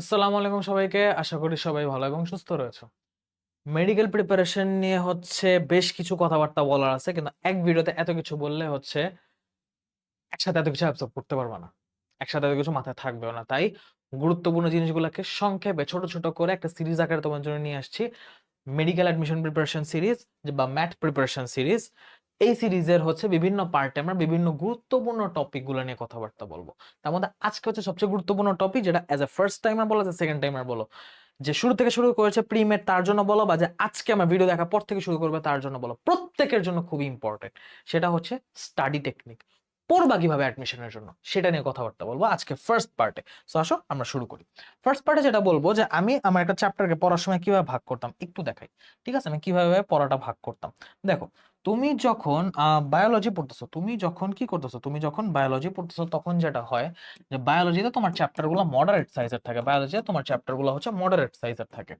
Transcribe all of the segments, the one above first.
আসসালামু আলাইকুম সবাইকে। আশা করি সবাই ভালো এবং সুস্থ রয়েছে। মেডিকেল প্রিপারেশন নিয়ে হচ্ছে বেশ কিছু কথাবার্তা বলার আছে, কিন্তু এক ভিডিওতে এত কিছু বললে হচ্ছে একসাথে এত কিছু অ্যাবসর্ব করতে পারবে না। একসাথে এত কিছু মাথায় থাকবেও না। তাই গুরুত্বপূর্ণ জিনিসগুলোকে সংক্ষেপে ছোট ছোট করে একটা সিরিজ আকারে তোমার জন্য নিয়ে আসছি। মেডিকেল অ্যাডমিশন প্রিপারেশন সিরিজ বা ম্যাথ প্রিপারেশন সিরিজ এই সিরিজের হচ্ছে বিভিন্ন পার্টে আমরা বিভিন্ন গুরুত্বপূর্ণ টপিকগুলো নিয়ে কথাবার্তা বলব। তার মধ্যে আজকে হচ্ছে সবচেয়ে গুরুত্বপূর্ণ টপিক যেটা অ্যাজ এ ফার্স্ট টাইমার বলো যে সেকেন্ড টাইমার বলো। যে শুরু থেকে শুরু করেছে প্রিমের তার জন্য বলো বা যে আজকে আমার ভিডিও দেখার পর থেকে শুরু করবে তার জন্য বলো। প্রত্যেকের জন্য খুবই ইম্পর্টেন্ট সেটা হচ্ছে স্টাডি টেকনিক পড়বা কীভাবে অ্যাডমিশনের জন্য? সেটা নিয়ে কথাবার্তা বলব আজকে ফার্স্ট পার্টে সো আসো, আমরা শুরু করি। ফার্স্ট পার্টে যেটা বলব যে আমি আমার একটা চ্যাপ্টারকে পড়ার সময় কীভাবে ভাগ করতাম, একটু দেখাই। ঠিক আছে? আমি কীভাবে পড়াটা ভাগ করতাম? দেখো, তুমি যখন বায়োলজি পড়তেছো, তুমি যখন কি করতেছো? তুমি যখন বায়োলজি পড়তেছো, তখন যেটা হয় যে বায়োলজিতে তোমার চ্যাপ্টারগুলো মডারেট সাইজের থাকে। বায়োলজিতে তোমার চ্যাপ্টারগুলো হচ্ছে মডারেট সাইজের থাকে।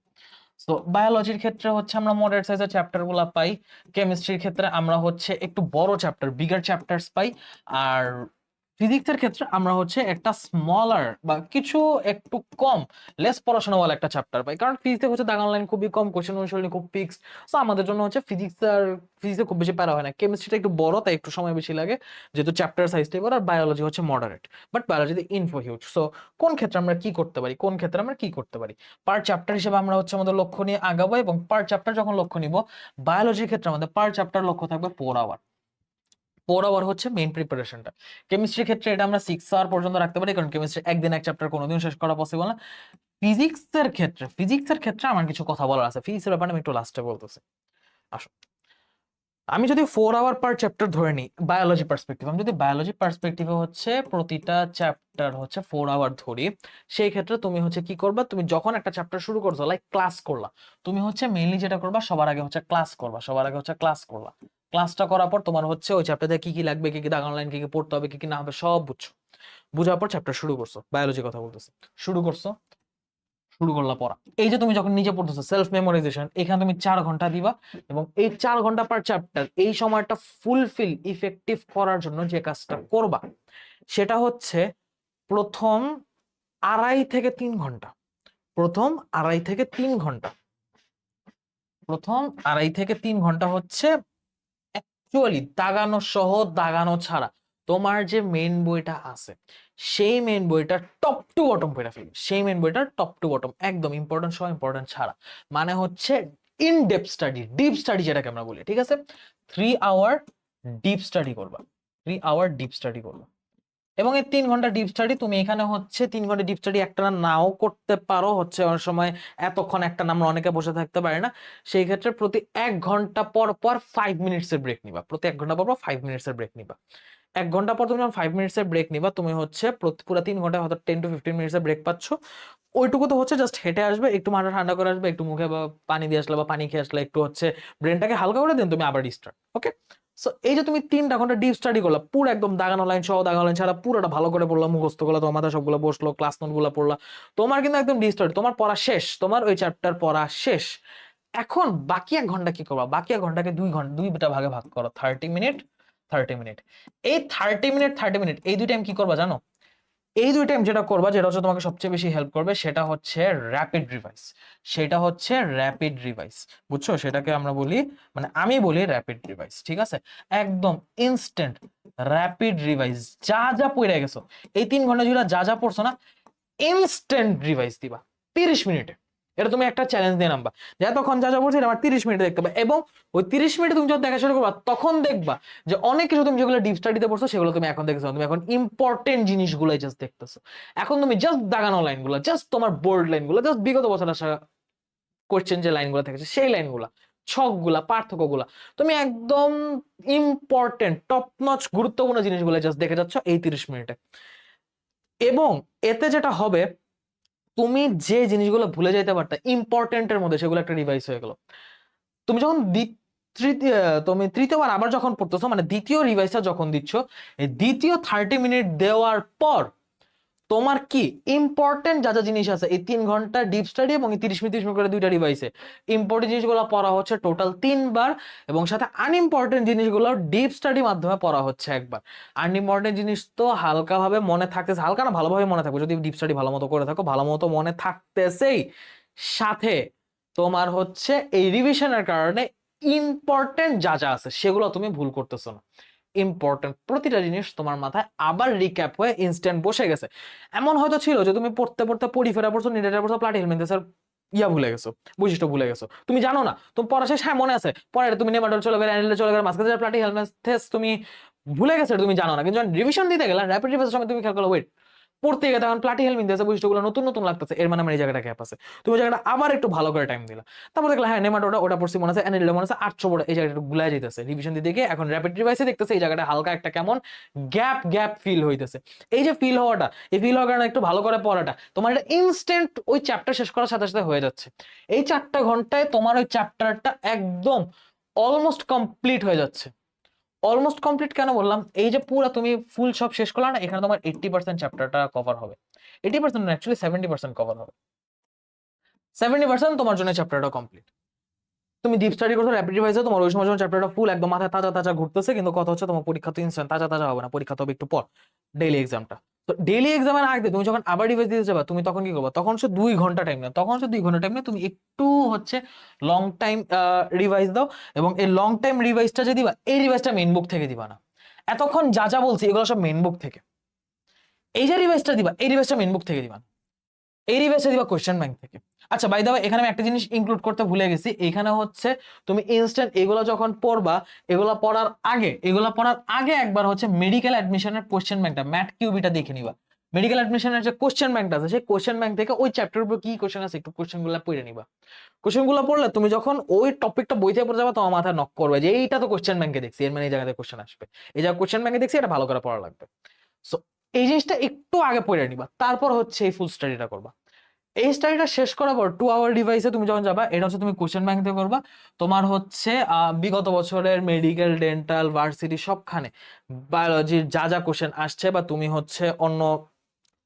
তো বায়োলজির ক্ষেত্রে হচ্ছে আমরা মডেল সাইজের চ্যাপ্টারগুলো পাই কেমিস্ট্রির ক্ষেত্রে আমরা হচ্ছে একটু বড় চ্যাপ্টার বিগার চ্যাপ্টার্স পাই, আর ফিজিক্সের ক্ষেত্রে আমরা হচ্ছে একটা স্মলার বা কিছু একটু কম লেস পড়াশোনাওয়ালা একটা চ্যাপ্টার পাই। কারণ ফিজিক্সে হচ্ছে দাগান লাইন খুবই কম কোশ্চেন অনুশীলনী খুব ফিক্সড সো আমাদের জন্য হচ্ছে ফিজিক্স আর ফিজিক্সে খুব বেশি প্যারা হয় না। কেমিস্ট্রিটা একটু বড়, তাই একটু সময় বেশি লাগে, যেহেতু চ্যাপ্টার সাইজটা বড় আর বায়োলজি হচ্ছে মডারেট বাট বায়োলজিতে ইনফো হিউজ সো কোন ক্ষেত্রে আমরা কি করতে পারি, কোন ক্ষেত্রে আমরা কি করতে পারি? পার চ্যাপ্টার হিসেবে আমরা হচ্ছে আমাদের লক্ষ্য নিয়ে আগাবো এবং পার চ্যাপ্টার যখন লক্ষ্য নিব বায়োলজির ক্ষেত্রে আমাদের পার চ্যাপ্টার লক্ষ্য থাকবে ফোর আওয়ার ফোর আওয়ার হচ্ছে মেইন প্রিপারেশনটা কেমিস্ট্রির ক্ষেত্রে এটা আমরা সিক্স আওয়ার পর্যন্ত রাখতে পারি, কারণ কেমিস্ট্রি একদিন এক চ্যাপ্টার কোনোদিন শেষ করা পসিবল না। ফিজিক্সের ক্ষেত্রে ফিজিক্সের ক্ষেত্রে আমার কিছু কথা বলার আছে। ফিজিক্সের ব্যাপারে আমি একটু লাস্টে বলতেছি। আসো। আমি যদি ফোর আওয়ার পার চ্যাপ্টার ধরে নিই বায়োলজি পার্সপেক্টিভ আমি যদি বায়োলজি পার্সপেক্টিভে হচ্ছে প্রতিটা চ্যাপ্টার হচ্ছে ফোর আওয়ার ধরি, সেই ক্ষেত্রে তুমি হচ্ছে কি করবা? তুমি যখন একটা চ্যাপ্টার শুরু করছ লাইক ক্লাস করলা, তুমি হচ্ছে মেইনলি যেটা করবা, সবার আগে হচ্ছে ক্লাস করবা, সবার আগে হচ্ছে ক্লাস করলা। ক্লাসটা করার পর তোমার হচ্ছে ওই চ্যাপ্টারে কি কি লাগবে, কি কি দাগ অনলাইন কি কি পড়তে হবে, কি কি না হবে, সব বুঝছ। বুঝার পর চ্যাপ্টার শুরু করছ বায়োলজি কথা বলতেছি। শুরু করছ, শুরু করলা পড়া। এই যে তুমি যখন নিজে পড়তেছো সেলফ মেমোরাইজেশন এখানে তুমি চার ঘণ্টা দিবা এবং এই চার ঘণ্টা পার চ্যাপ্টার এই সময়টা ফুলফিল ইফেক্টিভ করার জন্য যে কাজটা করবা, সেটা হচ্ছে প্রথম আড়াই থেকে তিন ঘণ্টা। প্রথম আড়াই থেকে তিন ঘণ্টা। প্রথম আড়াই থেকে তিন ঘণ্টা হচ্ছে অ্যাকচুয়ালি দাগানো সহ দাগানো ছাড়া তোমার যে মেন বইটা আছে, সেই মেন বইটা টপ টু বটম পড়ে ফেলবে। সেই মেন বইটা টপ টু বটম একদম ইম্পর্টেন্ট সহ ইম্পর্টেন্ট ছাড়া। মানে হচ্ছে in deep study deep study যেটাকে আমরা বলি, ঠিক আছে? থ্রি আওয়ার ডিপ স্টাডি করবা। থ্রি আওয়ার ডিপ স্টাডি করবা। এবং এই তিন ঘণ্টা ডিপ স্টাডি তুমি এখানে হচ্ছে তিন ঘণ্টা ডিপ স্টাডি একটা নাও করতে পারো। হচ্ছে অনেক সময় এতক্ষণ একটা নাম অনেকে বসে থাকতে পারে না। সেই ক্ষেত্রে প্রতি এক ঘণ্টা পর পর ফাইভ মিনিটসের ব্রেক নিবা। প্রতি এক ঘণ্টা পর পর ফাইভ মিনিটসের ব্রেক নিবা। এক ঘণ্টা পর তুমি ফাইভ মিনিটসের ব্রেক নিবা, তুমি হচ্ছে পুরো তিন ঘণ্টা হয়তো টেন টু ফিফটিন মিনিটসের ব্রেক পাচ্ছ। ওইটুকু তো হচ্ছে জাস্ট হেঁটে আসবে, একটু মাথা ঠান্ডা করে আসবে, একটু মুখে বা পানি দিয়ে আসলে বা পানি খেয়ে আসলে একটু হচ্ছে ব্রেনটাকে হালকা করে দেন, তুমি আবার রিস্টার্ট ওকে সো এই যে তুমি তিনটা ঘণ্টা ডিপ স্টাডি করলা, পুরো একদম দাগানো লাইন সহ দাগানো লাইন ছাড়া পুরোটা ভালো করে পড়লা, মুখস্থ করলা, তোমার মাথা সবগুলো বসল ক্লাস নোটগুলো পড়লা। তোমার কিন্তু একদম ডিপ স্টাডি তোমার পড়া শেষ, তোমার ওই চ্যাপ্টার পড়া শেষ। এখন বাকি এক ঘণ্টা কি করবা? বাকি এক ঘন্টাকে দুই ঘণ্টা, দুইটা ভাগে ভাগ করো থার্টি মিনিট থার্টি মিনিট এই থার্টি মিনিট থার্টি মিনিট এই দুই টাইম কি করবা জানো? এই দুই টাইম যেটা করবা, যেটা হচ্ছে তোমাকে সবচেয়ে বেশি হেল্প করবে, সেটা হচ্ছে র্যাপিড রিভাইস সেটা হচ্ছে র্যাপিড রিভাইস বুঝছ? সেটাকে আমরা বলি মানে আমি বলি র্যাপিড রিভাইস ঠিক আছে? একদম ইনস্ট্যান্ট র্যাপিড রিভাইস যা যা পড়ে গেছো, এই তিন ঘণ্টা জুড়ে যা যা পড়ছো না ইনস্ট্যান্ট রিভাইস দিবা। তিরিশ মিনিটে। এটা তুমি একটা চ্যালেঞ্জ দিয়ে নামবা। যে তখন যা যা পড়ছি আমার তিরিশ মিনিটে দেখতে পাবে। এবং ওই তিরিশ মিনিটে তুমি যখন দেখা শুরু করবা, তখন দেখবা যে অনেক কিছু তুমি যেগুলো ডিপ স্টাডিতে পড়ছো, সেগুলো তুমি এখন দেখছ তুমি এখন ইম্পর্টেন্ট জিনিসগুলো জাস্ট দেখতেছো। এখন তুমি জাস্ট দাগানো লাইনগুলো জাস্ট তোমার বোর্ড লাইনগুলো জাস্ট বিগত বছর আসা কোয়েশ্চেন যে লাইনগুলো থেকেছে, সেই লাইনগুলো, ছকগুলা, পার্থক্যগুলা, তুমি একদম ইম্পর্টেন্ট টপ নচ গুরুত্বপূর্ণ জিনিসগুলো জাস্ট দেখে যাচ্ছ এই তিরিশ মিনিটে। এবং এতে যেটা হবে তুমি যে জিনিসগুলো ভুলে যাইতে পারতা ইম্পর্টেন্টের মধ্যে সেগুলো একটা রিভাইস হয়ে গেল। তুমি যখন তৃতীয় তুমি তৃতীয়বার আবার যখন পড়তেছো মানে দ্বিতীয় রিভাইসটা যখন দিচ্ছ, এই দ্বিতীয় থার্টি মিনিট দেওয়ার পর তোমার কি ইম্পর্টেন্ট যা যা জিনিস আছে? এই তিন ঘণ্টা ডিপ স্টাডি এবং তিরিশ মিনিট তিরিশ মিনিট করে দুইটা ডিভাইসে ইম্পর্টেন্ট জিনিসগুলো পড়া হচ্ছে টোটাল তিনবার এবং সাথে আনইম্পর্টেন্ট জিনিসগুলো ডিপ স্টাডি মাধ্যমে পড়া হচ্ছে একবার। আনইম্পর্টেন্ট জিনিস তো হালকাভাবে মনে থাকতেছে, হালকা না, ভালোভাবে মনে থাকবে। যদি ডিপ স্টাডি ভালো মতো করে থাকো, ভালো মতো মনে থাকতেছেই। সাথে তোমার হচ্ছে এই রিভিশনের কারণে ইম্পর্টেন্ট যা যা আছে, সেগুলো তুমি ভুল করতেছো না। ইম্পর্টেন্ট প্রতিটা জিনিস তোমার মাথায় আবার রিক্যাপ হয়ে ইনস্ট্যান্ট বসে গেছে। এমন হয়তো ছিল যে তুমি পড়তে পড়তে পড়ি ফেরা পড়ছো নিডেটা পড়ছো প্লাটি হেলমেন্ট স্যার ইয়া ভুলে গেছো, বৈশিষ্ট্য ভুলে গেছো। তুমি জানো না তুমি পড়া শেষ হ্যাঁ মনে আছে? পরে তুমি নেমাডল চলে গেলে অ্যানিলে চলে গেলে, মাঝখানে প্লাটি হেলমেন্ট তুমি ভুলে গেছো তুমি জানো না। কিন্তু রিভিশন দিতে গেলে র্যাপিড রিভিশনের সময় তুমি খেয়াল করো ওয়েট পড়তে গেলে তখন প্লাটি হেলমেন্ট দিয়েছে বৈশিষ্ট্যগুলো নতুন নতুন লাগতেছে, এর মানে আমার এই জায়গাটা গ্যাপ আছে। তুমি জায়গাটা আবার একটু ভালো করে টাইম দিলা। তারপর দেখলে হ্যাঁ নেমাটোটা ওটা পড়ছি মনে আছে অ্যানিলে মনে আছে, আটশো বড়, এই জায়গাটা গুলাই যেতেছে রিভিশন দিতে গিয়ে এখন র্যাপিড রিভাইসে দেখতেছে, এই জায়গাটা হালকা একটা কেমন গ্যাপ গ্যাপ ফিল হইতেছে। এই যে ফিল হওয়াটা, এই ফিল হওয়ার কারণে একটু ভালো করে পড়াটা, তোমার এটা ইনস্ট্যান্ট ওই চ্যাপ্টার শেষ করার সাথে সাথে হয়ে যাচ্ছে। এই চারটা ঘন্টায় তোমার ওই চ্যাপ্টারটা একদম অলমোস্ট কমপ্লিট হয়ে যাচ্ছে। অলমোস্ট কমপ্লিট কেন বললাম? এই যে পুরো তুমি ফুল সব শেষ করলা না, এখানে তোমার এইট্টি পার্সেন্ট চ্যাপ্টারটা কভার হবে। Eighty percent actually seventy percent cover হবে। সেভেন্টি পার্সেন্ট তোমার জন্য চ্যাপ্টারটা কমপ্লিট তুমি ডিপ স্টাডি করছ র্যাপিড রিভাইসে তোমার ওই সময় যখন চ্যাপ্টারটা ফুল একদম মাথায় তাজা তাজা ঘুরতেছে, কিন্তু কথা হচ্ছে তোমার পরীক্ষা তো ইনস্ট্যান্ট তাজা তাজা হবে না, পরীক্ষা তো হবে একটু পর ডেইলি এক্সামটা তো ডেইলি এক্সামের আগে তুমি যখন আবার রিভাইস দিতে যাবে, তুমি তখন কি করবে? তখন হচ্ছে দুই ঘণ্টা টাইম নেই তখন হচ্ছে দুই ঘণ্টা টাইম নেই তুমি একটু হচ্ছে লং টাইম রিভাইস দাও, এবং এই লং টাইম রিভাইসটা যে দিবা, এই রিভাইসটা মেন বুক থেকে দিবা না। এতক্ষণ যা যা বলছি, এগুলো সব মেন বুক থেকে। এই যে রিভাইসটা দিবা, এই রিভাইসটা মেন বুক থেকে দিবা না। এই রিভাইসটা দিবা কোশ্চেন ব্যাংক থেকে। আচ্ছা বাই দা এখানে আমি একটা জিনিস ইনক্লুড করতে ভুলে গেছি। এখানে হচ্ছে তুমি ইনস্ট্যান্ট এগুলো যখন পড়বা, এগুলো পড়ার আগে, এগুলো পড়ার আগে একবার হচ্ছে মেডিকেল অ্যাডমিশনের কোশ্চেন ব্যাংকটা ম্যাট কিউবিটা দেখে নিবা। মেডিকেল অ্যাডমিশনের যে কোশ্চেন ব্যাংকটা আছে, সেই কোশ্চেন ব্যাংক থেকে ওই চ্যাপ্টার উপর কি কোশ্চেন আছে, একটু কোশ্চেনগুলো পড়ে নিবা। কোশ্চেনগুলো পড়লে তুমি যখন ওই টপিকটা বইতে পড়ে যাবে, তোমার মাথায় নক করবে যে, এইটা তো কোশ্চেন ব্যাংকে দেখছি, এর মানে এই জায়গাতে কোশ্চেন আসবে। এই জায়গা কোশ্চেন ব্যাংকে দেখছি, এটা ভালো করে পড়া লাগবে। সো এই জিনিসটা একটু আগে পড়ে নিবা, তারপর হচ্ছে এই ফুল স্টাডিটা করবা। এই স্টাডিটা শেষ করার পর টু আওয়ার ডিভাইসে তুমি যখন যাবা, এটা হচ্ছে তুমি কোশ্চেন ব্যাংক থেকে করবা, তোমার হচ্ছে বিগত বছরের মেডিকেল ডেন্টাল ভার্সিটি সবখানে বায়োলজির যা যা কোশ্চেন আসছে বা তুমি হচ্ছে অন্য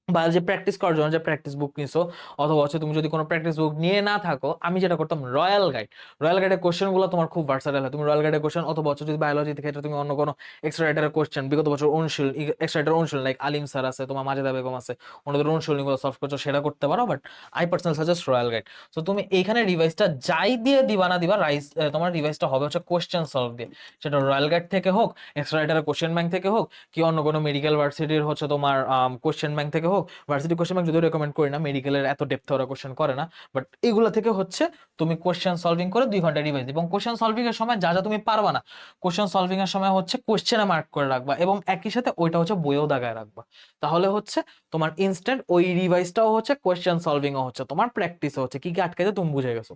বায়োলজি প্র্যাকটিস করার জন্য যে প্র্যাকটিস বুক নিছো, অথবা হচ্ছে তুমি যদি কোনো প্র্যাকটিস বুক নিয়ে না থাকো, আমি যেটা করতাম রয়্যাল গাইড রয়্যাল গাইডের কোশ্চেনগুলো তোমার খুব ভার্সাটাইল হয়। তুমি রয়্যাল গাইডের কোশ্চেন অথবা হচ্ছে যদি বায়োলজি ক্ষেত্রে তুমি অন্য কোনো এক্সট্রা রাইটারের কোশ্চেন বিগত বছর অনুশীল এক্সট্রা রাইটার অনুশীল লাইক আলিম স্যার আছে, তোমার মাজেদা বেগম আছে, ওনাদের অনুশীলনীগুলো সলভ করছ, সেটা করতে পারো but I personal suggest royal guide তো তুমি এইখানে রিভাইসটা যাই দিয়ে দিবা না দিবা রাইস তোমার রিভাইসটা হবে হচ্ছে কোশ্চেন সলভ দিয়ে। সেটা রয়্যাল গাইড থেকে হোক এক্সট্রা রাইটারের কোশ্চেন ব্যাংক থেকে হোক, কি অন্য কোনো মেডিকেল ভার্সিটির হচ্ছে তোমার কোশ্চেন ব্যাংক থেকে হোক ভার্সিটি কোশ্চেন ব্যাংক যদিও রেকমেন্ড করি না মেডিকেলের এত ডেপথে ওরা কোশ্চেন করে না বাট এগুলো থেকে হচ্ছে তুমি কোশ্চেন সলভিং করে দুই ঘণ্টা রিভাইজ এবং কোশ্চেন সলভিং এর সময় যা যা তুমি পারবা না কোশ্চেন সলভিং এর সময় হচ্ছে কোশ্চেনে মার্ক করে রাখবা এবং একই সাথে ওইটা হচ্ছে বইয়েও দাগায় রাখবা। তাহলে হচ্ছে তোমার ইনস্ট্যান্ট ওই রিভাইজটাও হচ্ছে কোশ্চেন সলভিংও হচ্ছে, তোমার প্র্যাকটিসও হচ্ছে, কি কি আটকাইতে তুমি বুঝে গেছো।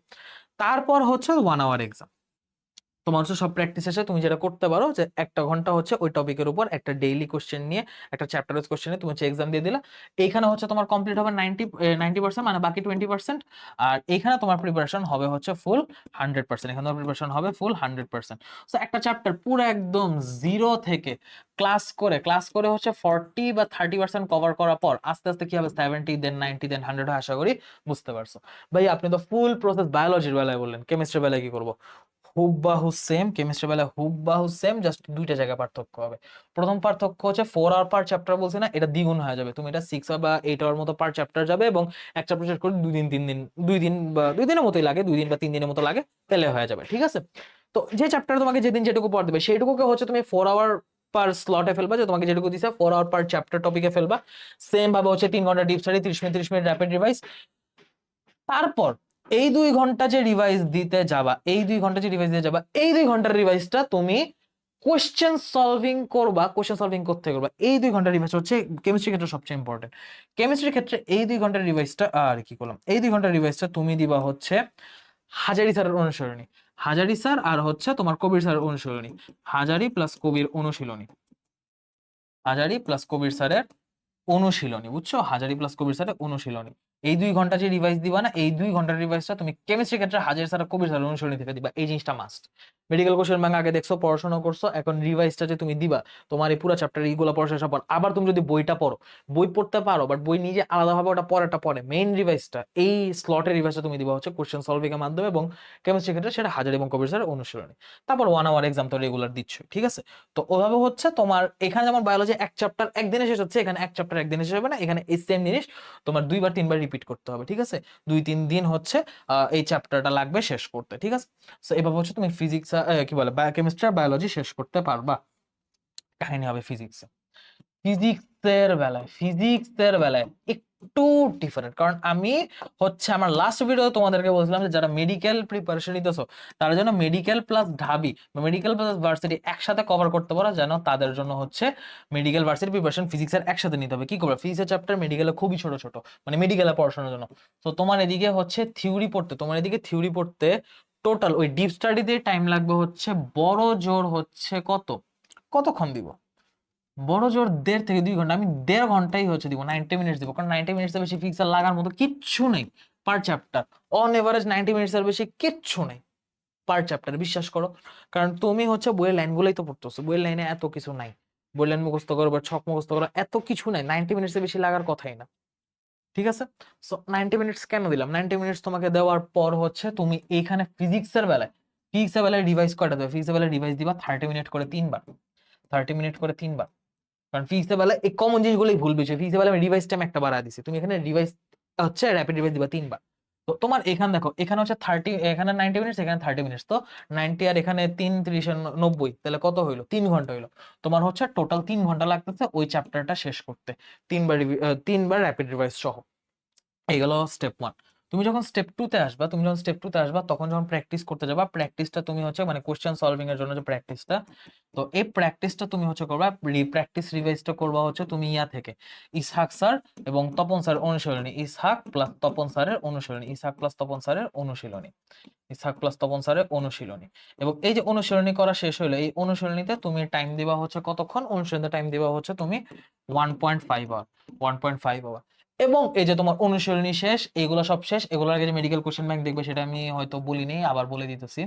তারপর হচ্ছে ওয়ান আওয়ার এক্সাম তোমার হচ্ছে সব প্র্যাকটিস শেষে তুমি যেটা করতে পারো যে একটা ঘণ্টা হচ্ছে ওই টপিকের উপর একটা ডেইলি কোশ্চেন নিয়ে, একটা চ্যাপ্টার ওয়াইজ কোশ্চেনে তুমি হচ্ছে এক্সাম দিয়ে দিলা। এইখানে হচ্ছে তোমার কমপ্লিট হবে নাইনটি নাইনটি পার্সেন্ট মানে বাকি টোয়েন্টি পার্সেন্ট আর এইখানে তোমার প্রিপারেশন হবে হচ্ছে ফুল হান্ড্রেড পার্সেন্ট এখানে তোমার প্রিপারেশন হবে ফুল হান্ড্রেড পার্সেন্ট সো একটা চ্যাপ্টার পুরো একদম জিরো থেকে ক্লাস করে ক্লাস করে হচ্ছে ফর্টি বা থার্টি পার্সেন্ট কভার করার পর আস্তে আস্তে কি হবে? Seventy then ninety then hundred আশা করি বুঝতে পারছ। ভাই আপনি তো ফুল প্রসেস বায়োলজির বেলায় বললেন কেমিস্ট্রি বেলায় কি করব? হুববাহু সেম কেমিস্ট্রি বেলায় হুববাহু সেম জাস্ট দুইটা জায়গায় পার্থক্য হবে। প্রথম পার্থক্য হচ্ছে ফোর আওয়ার পার চ্যাপ্টার বলছি না, এটা দ্বিগুণ হয়ে যাবে। তুমি এটা সিক্স বা এইট আওয়ার মতো পার চ্যাপ্টার যাবে এবং এক চ্যাপ্টার শেষ করে দুই দিন, তিন দিন, দুই দিন বা দুই দিনের মতোই লাগে, দুই দিন বা তিন দিনের মতো লাগে, তাহলে হয়ে যাবে, ঠিক আছে? তো যে চ্যাপ্টার তোমাকে যেদিন যেটুকু পড় দেবে, সেইটুকুকে হচ্ছে তুমি ফোর আওয়ার পার স্লটে ফেলবা, যে তোমাকে যেটুকু দিছে ফোর আওয়ার পার চ্যাপ্টার টপিকে ফেলবা। সেম ভাবে হচ্ছে তিন ঘণ্টা ডিপ স্টাডি তিরিশ মিনিট তিরিশ মিনিট র্যাপিড রিভাইস তারপর এই দুই ঘণ্টা যে রিভাইস দিতে যাবা, এই দুই ঘণ্টা যে রিভাইস দিতে যাবা, এই দুই ঘণ্টার রিভাইজটা তুমি কোশ্চেন সলভিং করবা কোশ্চেন সলভিং করতে করবা। এই দুই ঘণ্টার রিভাইস হচ্ছে কেমিস্ট্রি ক্ষেত্রে সবচেয়ে ইম্পর্টেন্ট কেমিস্ট্রির ক্ষেত্রে এই দুই ঘণ্টার রিভাইসটা আর কি করলাম? এই দুই ঘণ্টার রিভাইসটা তুমি দিবা হচ্ছে হাজারি স্যারের অনুসরণী হাজারি স্যার আর হচ্ছে তোমার কবির স্যারের অনুশীলনী। হাজারি প্লাস কবির অনুশীলনী। হাজারি প্লাস কবির স্যারের অনুশীলনী, বুঝছ? হাজারি প্লাস কবির স্যারের অনুশীলনী। এই দুই ঘণ্টা যে রিভাইজ দিবা না, এই দুই ঘণ্টার রিভাইজটা তুমি কেমিস্ট্রি ক্ষেত্রে হাজার স্যার, কবির স্যার অনুসরণী থেকে দিবা। এই জিনিসটা মাস্ট। মেডিকেল কোয়েশ্চেন ব্যাংক আগে দেখছ, পড়াশোনা করছ, এখন রিভাইজটা যে তুমি দিবা, তোমার এই পুরা চ্যাপ্টার এইগুলা পড়া শেষ হওয়ার পর, আবার তুমি যদি বইটা পড়ো, বই পড়তে পারো, বাট বই নিজে আলাদাভাবে ওটা পড়াটা পড়ে। মেইন রিভাইজটা, এই স্লটের রিভাইজটা তুমি দিবা হচ্ছে কোয়েশ্চেন সলভিং এর মাধ্যমে এবং কেমিস্ট্রি ক্ষেত্রে সেটা হাজার এবং কবির স্যারের অনুশীলনী। তারপর ওয়ান আওয়ার এক্সাম তো রেগুলার দিচ্ছই। ঠিক আছে? তো ওভাবে হচ্ছে তোমার এখানে যেমন বায়োলজি এক চ্যাপ্টার একদিনে শেষ হচ্ছে, এখানে এক চ্যাপ্টার একদিনে শেষ হবে না। এখানে এই সেম জিনিস তোমার ২ বার ৩ বার রিপিট করতে হবে। ঠিক আছে? ২-৩ দিন হচ্ছে এই চ্যাপ্টারটা লাগবে শেষ করতে। ঠিক আছে? সো এভাবে হচ্ছে তুমি ফিজিক্স কি বলে বায়ো কেমিস্ট্রি আর বায়োলজি শেষ করতে পারবা। কাহিনী হবে ফিজিক্সে। ফিজিক্সের বেলায় ফিজিক্সের বেলায় একটু ডিফারেন্ট। কারণ আমি হচ্ছে আমার লাস্ট ভিডিওতে তোমাদেরকে বলছিলাম যে যারা মেডিকেল প্রিপারেশন নিতেছো, তারা যেন মেডিকেল প্লাস ঢাবি মেডিকেল প্লাস ভার্সিটি একসাথে কভার করতে পারো, যেন তাদের জন্য হচ্ছে মেডিকেল ভার্সিটি প্রিপারেশন ফিজিক্সের একসাথে নিতে হবে। কি করবে? ফিজিক্সের চ্যাপ্টার মেডিকেলে খুবই ছোট, ছোট। মানে মেডিকেলে পড়াশোনার জন্য। তো তোমার এদিকে হচ্ছে থিওরি পড়তে, তোমার এদিকে থিওরি পড়তে টোটাল ওই ডিপ স্টাডিতে টাইম লাগবে হচ্ছে বড় জোর হচ্ছে কত? কতক্ষণ দিব? বড় জোর দেড় থেকে দুই ঘণ্টা। আমি দেড় ঘন্টাই হচ্ছে দিব। 90 মিনিটস দিব। কারণ 90 মিনিটস এর বেশি ফিজিক্স এর লাগার মতো কিচ্ছু নেই per chapter. On average 90 minutes এর বেশি কিচ্ছু নেই পার চ্যাপ্টার। বিশ্বাস করো। কারণ তুমি হচ্ছে বইয়ের লাইনগুলোই তো পড়তেছো। বইয়ের লাইনে এত কিছু নাই। বইয়ের লাইন মুখস্থ করো বা ছক মুখস্থ করো, এত কিছু নাই। 90 মিনিটসের বেশি লাগার কথাই না। ঠিক আছে? সো 90 মিনিটস কেন দিলাম? 90 মিনিটস তোমাকে দেওয়ার পর হচ্ছে তুমি এইখানে ফিজিক্সের বেলায়, ফিজিক্সের বেলায় রিভাইজ কয়টা দেবে? ফিজিক্সের বেলায় রিভাইজ দিবা 30 মিনিট করে তিনবার থার্টি মিনিট করে ৩ বার। কারণ ফিজিক্সের বেলায় এই কমন জিনিসগুলোই ভুল বিষয়। ফিজিক্সের বেলায় আমি রিভাইজ টাইম একটা বাড়ায় দিছি। তুমি এখানে রিভাইজ হচ্ছে র‍্যাপিড রিভাইজ দিবা ৩ বার। তো তোমার এখানে দেখো, এখানে হচ্ছে 30 এখানে 90 মিনিটস, এখানে 30 মিনিটস। তো 90 আর এখানে ৩ ৩০ এ ৯০ তাহলে কত হইল তিন ঘণ্টা হইল তোমার হচ্ছে টোটাল তিন ঘণ্টা লাগতেছে ওই চ্যাপ্টারটা শেষ করতে। ৩ বার রিভি আ ৩ বার র‍্যাপিড রিভাইজ সহ। এই গেল স্টেপ 1 তুমি যখন স্টেপ 2 তে আসবা, তুমি যখন স্টেপ 2 তে আসবা তখন যখন প্র্যাকটিস করতে যাবা, প্র্যাকটিসটা তুমি হচ্ছে মানে কোয়েশ্চেন সলভিং এর জন্য যে প্র্যাকটিসটা, তো এই প্র্যাকটিসটা তুমি হচ্ছে করবা প্র্যাকটিস রিভাইজটা করবা হচ্ছে তুমি ইয়া থেকে, ইসহাক স্যার এবং তপন স্যার অনুশীলনী। ইসহাক প্লাস তপন স্যারের অনুশীলনী। ইসহাক প্লাস তপন স্যারের অনুশীলনী। ইসহাক প্লাস তপন স্যারের অনুশীলনী। এবং এই যে অনুশীলনী করা শেষ হলো এই অনুশীলনীতে তুমি টাইম দিবা হচ্ছে কতক্ষণ? অনুশীলনীতে টাইম দিবা হচ্ছে তুমি 1.5 আওয়ার 1.5 আওয়ার। এবং এই যে তোমার অনুশীলনী শেষ, এগুলা সব শেষ। এগুলোর আগে যে মেডিকেল কোয়েশ্চেন ব্যাংক দেখবে সেটা আমি হয়তো বলিনি আবার বলে দিতেছি।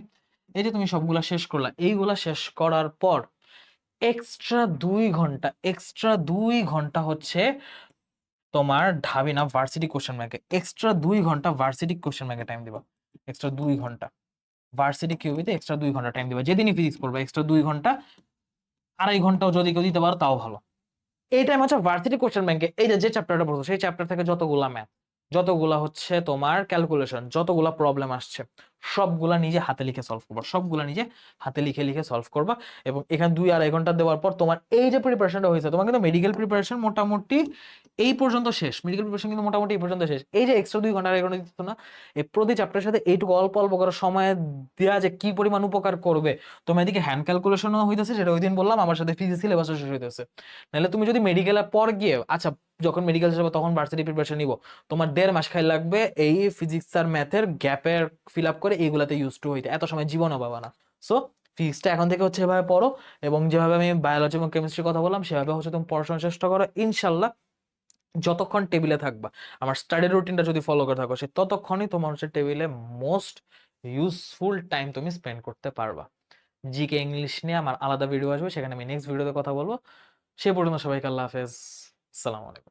এই যে তুমি সবগুলা শেষ করলা, এইগুলা শেষ করার পর এক্সট্রা দুই ঘণ্টা, এক্সট্রা দুই ঘণ্টা হচ্ছে তোমার ঢাবি না ভার্সিটি কোয়েশ্চেন ব্যাংকে। এক্সট্রা দুই ঘণ্টা ভার্সিটি কোয়েশ্চেন ব্যাংকে টাইম দিবা। এক্সট্রা দুই ঘণ্টা। ভার্সিটি কিউবিতে এক্সট্রা দুই ঘণ্টা টাইম দিবা। যেদিনই ফিজিক্স পড়বা এক্সট্রা দুই ঘণ্টা, ২.৫ ঘন্টাও যদি কেউ দিতে পারো তাও ভালো। এই টাইম হচ্ছে ভার্সিটি কোশ্চেন ব্যাংকে এই যে, চ্যাপ্টারটা পড়ছো সেই চ্যাপ্টার থেকে যতগুলা ম্যাথ, যতগুলা হচ্ছে তোমার ক্যালকুলেশন, যতগুলা প্রবলেম আসছে, সবগুলা নিজে হাতে লিখে সলভ করবা। সবগুলা নিজে হাতে লিখে, লিখে সলভ করবা এবং এখানে ২-২.৫ ঘণ্টা দেওয়ার পর তোমার এই যে প্রিপারেশনটা হয়েছে তোমার কিন্তু মেডিকেল প্রিপারেশন মোটামুটি এই পর্যন্ত শেষ। মেডিকেল প্রিপারেশন কিন্তু মোটামুটি এই পর্যন্ত শেষ। এই যে এক্সট্রা দুই ঘণ্টা, ২.৫ ঘণ্টা দিতেছ না, এই প্রতি চ্যাপ্টারের সাথে এইটুকু অল্প, অল্প করে সময় দেওয়া যে কি পরিমাণ উপকার করবে, তোমার এদিকে হ্যান্ড ক্যালকুলেশনও হইতেছে সেটা ওইদিন বললাম, আমার সাথে ফিজিক্স সিলেবাসও শেষ হইতেছে। নাহলে তুমি যদি মেডিকেলের পর গিয়ে আচ্ছা যখন মেডিকেল হবে তখন ভার্সিটি প্রিপারেশন নিব। তোমার দেড় মাস খালি লাগবে এই ফিজিক্স আর ম্যাথের গ্যাপের ফিল আপ করে এইগুলাতে ইউজ টু হইতে। এত সময় জীবনও পাবা না। সো ফিজিক্সটা এখন থেকে হচ্ছে এভাবে পড়ো এবং যেভাবে আমি বায়োলজি এবং কেমিস্ট্রির কথা বললাম সেভাবে হচ্ছে তুমি পড়াশোনার চেষ্টা করো। ইনশাল্লাহ যতক্ষণ টেবিলে থাকবা, আমার স্টাডি রুটিনটা যদি ফলো করে থাকো, সে ততক্ষণই তোমার হচ্ছে টেবিলে মোস্ট ইউজফুল টাইম তুমি স্পেন্ড করতে পারবা। জিকে ইংলিশ নিয়ে আমার আলাদা ভিডিও আসবে, সেখানে আমি নেক্সট ভিডিওতে কথা বলব সে পর্যন্ত সবাইকে আল্লাহ হাফেজ। আসসালামু আলাইকুম।